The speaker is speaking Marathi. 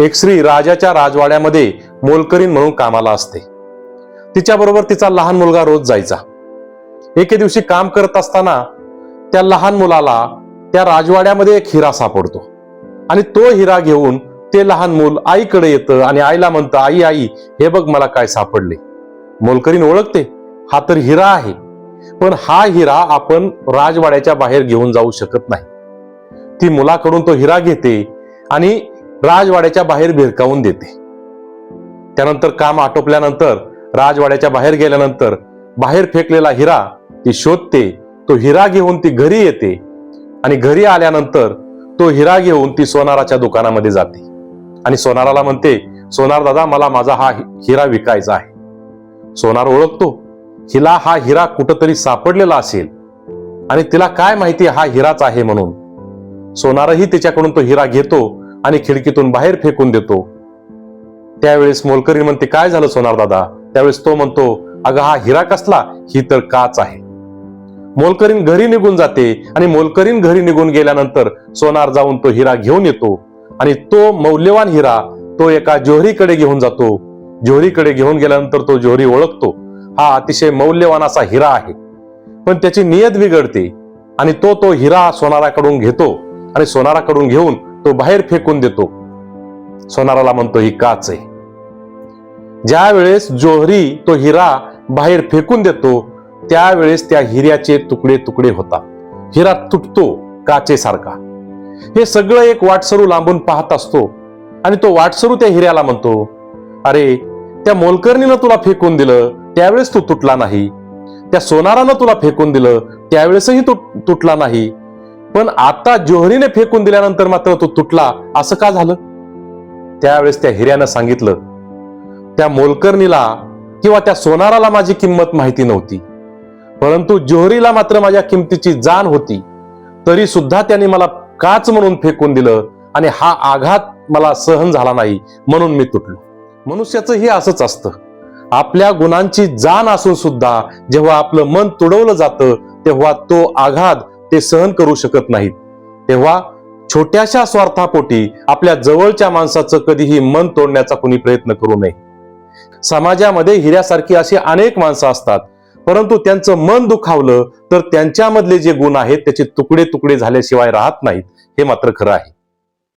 एक स्त्री राजाच्या राजवाड्यामध्ये मोलकरीण म्हणून कामाला असते. तिच्याबरोबर तिचा लहान मुलगा रोज जायचा. एके दिवशी काम करत असताना त्या लहान मुलाला त्या राजवाड्यामध्ये एक हिरा सापडतो. आणि तो हिरा घेऊन ते लहान मूल आईकडे येतं आणि आईला म्हणतं आई आई हे बघ मला काय सापडले. मोलकरीण ओळखते हा तर हिरा आहे. पण हा हिरा आपण राजवाड्याच्या बाहेर घेऊन जाऊ शकत नाही. ती मुलाकडून तो हिरा घेते आणि राजवाड्याच्या बाहेर भिरकावून देते. त्यानंतर काम आटोपल्यानंतर राजवाड्याच्या बाहेर गेल्यानंतर बाहेर फेकलेला हिरा ती शोधते तो हिरा घेऊन ती घरी येते आणि घरी आल्यानंतर तो हिरा घेऊन ती सोनाराच्या दुकानामध्ये जाते. आणि सोनाराला म्हणते सोनार दादा मला माझा हा हिरा विकायचा आहे. सोनार ओळखतो हिला हा हिरा कुठंतरी सापडलेला असेल आणि तिला काय माहिती हा हिराच आहे म्हणून? सोनारही तिच्याकडून तो हिरा घेतो आणि खिडकीतून बाहेर फेकून देतो. त्यावेळेस मोलकरी म्हणते काय झालं सोनार दादा? त्यावेळेस तो म्हणतो अगं हा हिरा कसला? ही तर काच आहे. मोलकरीन घरी निघून जाते आणि मोलकरीन घरी निघून गेल्यानंतर सोनार जाऊन तो हिरा घेऊन येतो आणि तो मौल्यवान हिरा तो एका जोहरीकडे घेऊन जातो. जोहरीकडे घेऊन गेल्यानंतर तो जोहरी ओळखतो. हा अतिशय मौल्यवान असा हिरा आहे. पण त्याची नियत बिघडते आणि तो तो हिरा सोनाराकडून घेतो आणि सोनाराकडून घेऊन तो बाहेर फेकून देतो. सोनाराला म्हणतो ही काच आहे. ज्या वेळेस जोहरी तो हिरा बाहेर फेकून देतो त्यावेळेस त्या हिऱ्याचे तुकडे तुकडे होतात. हिरा तुटतो काचेसारखा. हे सगळं एक वाटसरू लांबून पाहत असतो आणि तो वाटसरू त्या हिऱ्याला म्हणतो अरे त्या मोलकर्णीनं तुला फेकून दिलं त्यावेळेस तू तुटला नाही. त्या सोनारानं तुला फेकून दिलं त्यावेळेसही तू तुटला नाही. पण आता जोहरीने फेकून दिल्यानंतर मात्र तो तुटला. असं का झालं? त्यावेळेस त्या हिऱ्यानं सांगितलं त्या मोलकर्णीला किंवा त्या सोनाराला माझी किंमत माहिती नव्हती. परंतु जोहरीला मात्र माझ्या किमतीची जाण होती. तरी सुद्धा त्यांनी मला काच म्हणून फेकून दिलं आणि हा आघात मला सहन झाला नाही म्हणून मी तुटलो. मनुष्याचं हे असंच असतं. आपल्या गुणांची जाण असून सुद्धा जेव्हा आपलं मन तुडवलं जातं तेव्हा तो आघात ते सहन करू शकत नाहीत. तेव्हा छोट्याशा स्वार्थापोटी आपल्या जवळच्या माणसाचं कधीही मन तोडण्याचा कुणी प्रयत्न करू नये. समाजामध्ये हिऱ्यासारखी अशी अनेक माणसं असतात. परंतु त्यांचं मन दुखावलं तर त्यांच्यामधले जे गुण आहेत त्याचे तुकडे तुकडे झाल्याशिवाय राहत नाहीत. हे मात्र खरं आहे.